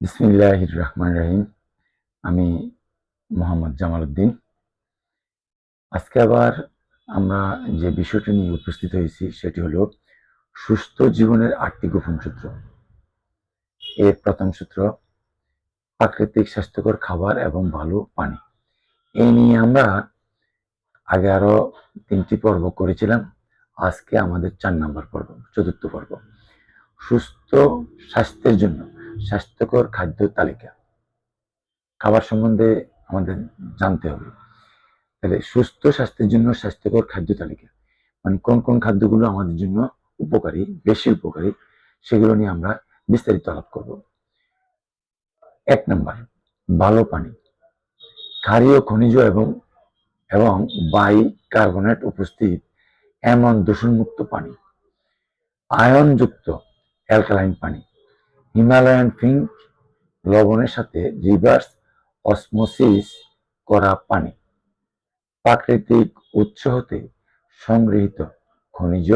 বিসমিল্লাহ রহমান রাহিম আমি মোহাম্মদ জামাল উদ্দিন আজকে আবার আমরা যে বিষয়টি নিয়ে উপস্থিত হয়েছি, সেটি হলো সুস্থ জীবনের আটটি গোপন সূত্র। এর প্রথম সূত্র, প্রাকৃতিক স্বাস্থ্যকর খাবার এবং ভালো পানি। এই নিয়ে আমরা আগে আরও তিনটি পর্ব করেছিলাম। আজকে আমাদের চার নম্বর পর্ব, চতুর্থ পর্ব। সুস্থ স্বাস্থ্যের জন্য স্বাস্থ্যকর খাদ্য তালিকা। খাবার সম্বন্ধে আমাদের জানতে হবে। তাহলে সুস্থ স্বাস্থ্যের জন্য স্বাস্থ্যকর খাদ্য তালিকা। মানে কোন কোন খাদ্যগুলো আমাদের জন্য উপকারী, বেশি উপকারী, সেগুলো নিয়ে আমরা বিস্তারিত আলাপ করব। এক নম্বর, ভালো পানি। ক্ষারীয় খনিজ এবং এবং বাই কার্বনেট উপস্থিত এমন দূষণমুক্ত পানি। আয়নযুক্ত অ্যালকালাইন পানি। হিমালয়ান ফিঙ্ক লবণের সাথে রিভার্স অসমোসিস করা পানি প্রাকৃতিক উৎস হতে সংগৃহীত খনিজ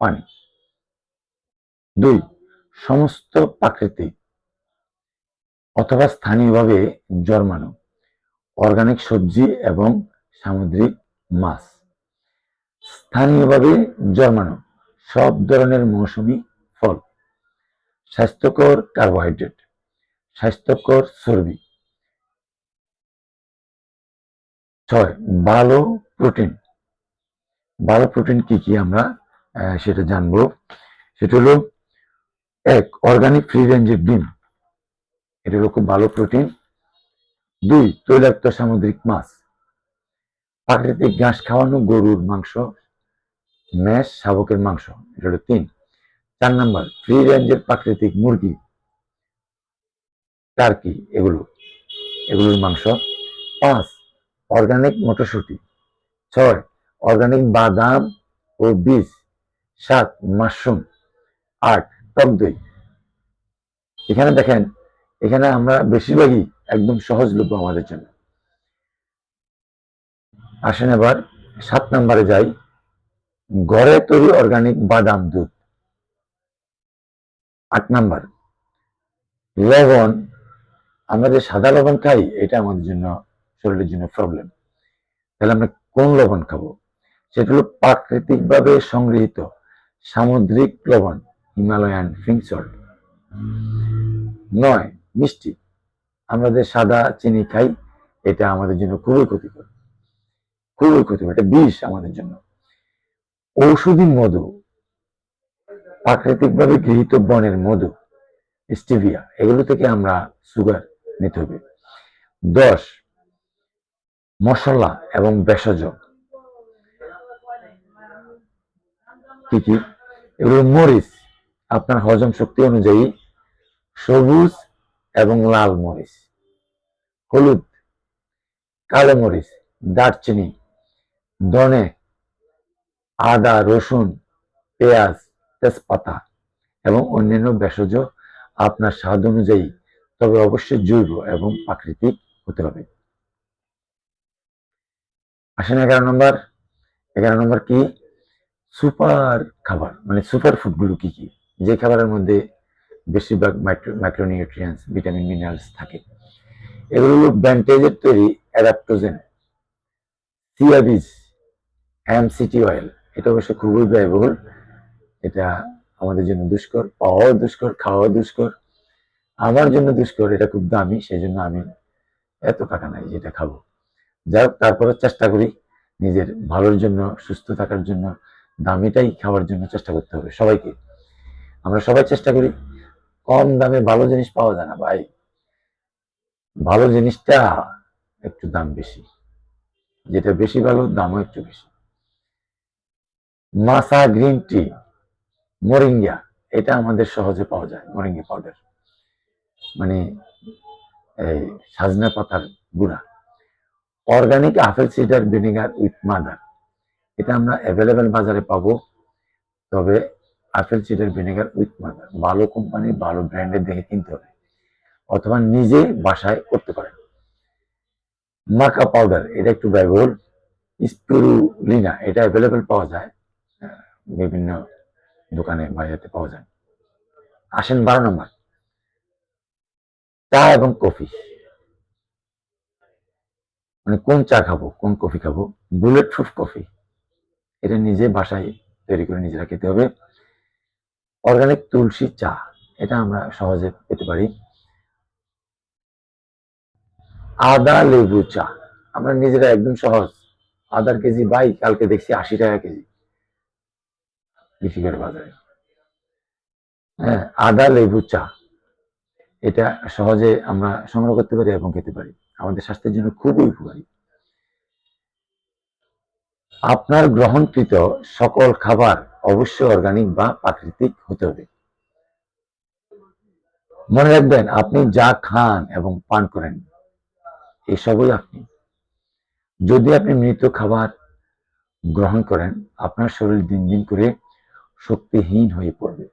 পানি। দুই, সমস্ত প্রাকৃতিক অথবা স্থানীয়ভাবে জন্মানো অর্গানিক সবজি এবং সামুদ্রিক মাছ। স্থানীয়ভাবে জন্মানো সব ধরনের মৌসুমী স্বাস্থ্যকর কার্বোহাইড্রেট, স্বাস্থ্যকর চর্বি। ছয়, ভালো প্রোটিন। ভালো প্রোটিন কি কি আমরা সেটা জানব। সেটা হলো, এক অর্গানিক ফ্রি রেঞ্জের ডিম। এটা হলো খুব ভালো প্রোটিন। দুই, তৈলাক্ত সামুদ্রিক মাছ। প্রাকৃতিক ঘাস খাওয়ানো গরুর মাংস, ম্যাশ, শাবকের মাংস, এটা হলো তিন। চার নাম্বার, ফ্রি রেঞ্জের প্রাকৃতিক মুরগি। টার্কি এগুলো। এগুলোর মাংস। পাঁচ অর্গানিক মটরশুঁটি। ছয় অর্গানিক বাদাম ও বীজ। সাত, মাশরুম। আট, টক দই। এখানে দেখেন, এখানে আমরা বেশিরভাগই একদম সহজলভ্য আমাদের জন্য। আসেন এবার সাত নম্বরে যাই। ঘরে তৈরি অর্গানিক বাদাম দুধ। আট নাম্বার। লবণ, আমরা যে সাদা লবণ খাই, এটা আমাদের জন্য, শরীরের জন্য প্রবলেম তাহলে আমরা কোন লবণ খাব? সেটা হলো প্রাকৃতিকভাবে সংগৃহীত সামুদ্রিক লবণ, হিমালয়ান সল্ট। নয়, মিষ্টি। আমরা যে সাদা চিনি খাই, এটা আমাদের জন্য খুবই ক্ষতিকর। খুবই ক্ষতিকর, এটা বিষ আমাদের জন্য। ঔষধি মধু প্রাকৃতিকভাবে গৃহীত বনের মধু, স্টিভিয়া, এগুলো থেকে আমরা সুগার নিতে হবে। দশ, মশলা এবং ভেষজ। কি কি? এগুলো মরিচ, আপনার হজম শক্তি অনুযায়ী সবুজ এবং লাল মরিচ। হলুদ, কালো মরিচ, দারচিনি, ধনে, আদা, রসুন, পেঁয়াজ তেজপাতা এবং অন্যান্য ভেষজ আপনার স্বাদ অনুযায়ী, তবে অবশ্যই জৈব এবং প্রাকৃতিক হতে হবে। আসেন এগারো নম্বর। এগারো নম্বর কি? সুপার খাবার মানে সুপার ফুডগুলো কি কি? যে খাবারের মধ্যে বেশিরভাগ মাইক্রোনিউট্রিয়েন্টস, ভিটামিন, মিনারেলস থাকে। এগুলো হলো ব্যান্টেজের তৈরি অ্যাডাপ্টোজেন সিয়াবিজ এমসিটি অয়েল। এটা অবশ্য খুবই ব্যয়বহুল। এটা আমাদের জন্য দুষ্কর, পাওয়াও দুষ্কর, খাওয়াও দুষ্কর, আমার জন্য দুষ্কর, এটা খুব দামি সেই জন্য আমি এত টাকা নাই যেটা খাব। যাই হোক তারপরে চেষ্টা করি নিজের ভালোর জন্য, সুস্থ থাকার জন্য, দামিটাই খাওয়ার জন্য চেষ্টা করতে হবে সবাইকে। আমরা সবাই চেষ্টা করি, কম দামে ভালো জিনিস পাওয়া যায় না, ভাই। ভালো জিনিসটা একটু দাম বেশি। যেটা বেশি ভালো, দামও একটু বেশি। মাসা গ্রিন টি মরিঙ্গা এটা আমাদের সহজে পাওয়া যায় মরিঙ্গা পাউডার মানে এই সাজনা পাতার গুঁড়া। Organic apple cider vinegar with mother এটা আমরা অ্যাভেলেবেল বাজারে পাবো, তবে apple cider vinegar with mother ভালো কোম্পানি ভালো ব্র্যান্ডের দেখে কিনতে হবে। অথবা নিজে বাসায় করতে পারেন। মাকা পাউডার এটা একটু ব্যয়বহুল। স্পিরুলিনা এটা অ্যাভেলেবেল পাওয়া যায়। বিভিন্ন দোকানে বাজারে পাওয়া যায়। আসেন বারো নম্বর। চা এবং কফি। মানে কোন চা খাব, কোন কফি খাব? বুলেট প্রুফ কফি এটা নিজে বাসায় তৈরি করে নিজেরা খেতে হবে। অর্গানিক তুলসী চা, এটা আমরা সহজে পেতে পারি। আদা লেবু চা, আমরা নিজেরা একদম সহজ। আদার কেজি বাই, কালকে দেখছি আশি টাকা কেজি। বিক্রি করে বাজারে। হ্যাঁ আদা, লেবু, চা, এটা সহজে আমরা সংগ্রহ করতে পারি এবং খেতে পারি। আমাদের স্বাস্থ্যের জন্য খুবই উপকারী। আপনার গ্রহণকৃত সকল খাবার অবশ্যই অর্গানিক বা প্রাকৃতিক হতে হবে। মনে রাখবেন, আপনি যা খান এবং পান করেন, এসবই আপনি। যদি আপনি মৃত খাবার গ্রহণ করেন, আপনার শরীর দিন দিন করে শক্তিহীন হয়ে পড়বে।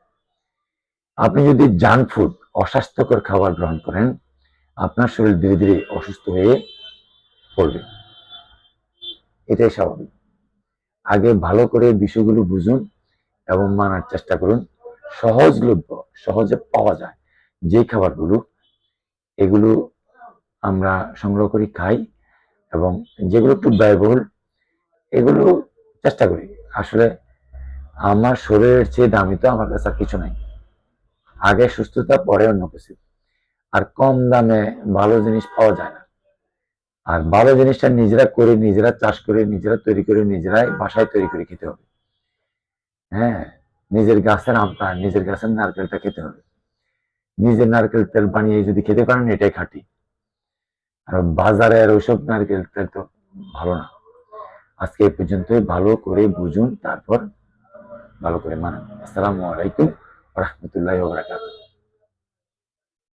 আপনি যদি জাঙ্ক ফুড, অস্বাস্থ্যকর খাবার গ্রহণ করেন, আপনার শরীর ধীরে ধীরে অসুস্থ হয়ে পড়বে। এটাই স্বাভাবিক। আগে ভালো করে বিষয়গুলো বুঝুন এবং মানার চেষ্টা করুন। সহজলভ্য, সহজে পাওয়া যায় যে খাবারগুলো, এগুলো আমরা সংগ্রহ করি, খাই এবং যেগুলো একটু ব্যয়বহুল, এগুলো চেষ্টা করি। আসলে আমার শরীরের চেয়ে দামি তো আমার কাছে আর কিছু নাই। আগে সুস্থতা, পরে অন্য কিছু। আর কম দামে ভালো জিনিস পাওয়া যায় না। আর ভালো জিনিসটা নিজেরা করে, নিজেরা চাষ করে, নিজেরা তৈরি করে, নিজেরাই বাসায় তৈরি করে খেতে হবে। হ্যাঁ নিজের গাছের আমটা নিজের গাছের নারকেলটা খেতে হবে। নিজের নারকেল তেল বানিয়ে যদি খেতে পারেন, এটাই খাঁটি। আর বাজারে আর ওইসব নারকেল তেল তো ভালো না। আজকে এই পর্যন্তই। ভালো করে বুঝুন, তারপর ভালো করে মানেন। আসসালামু আলাইকুম রহমতুল্লাহ বারাকাতুহু।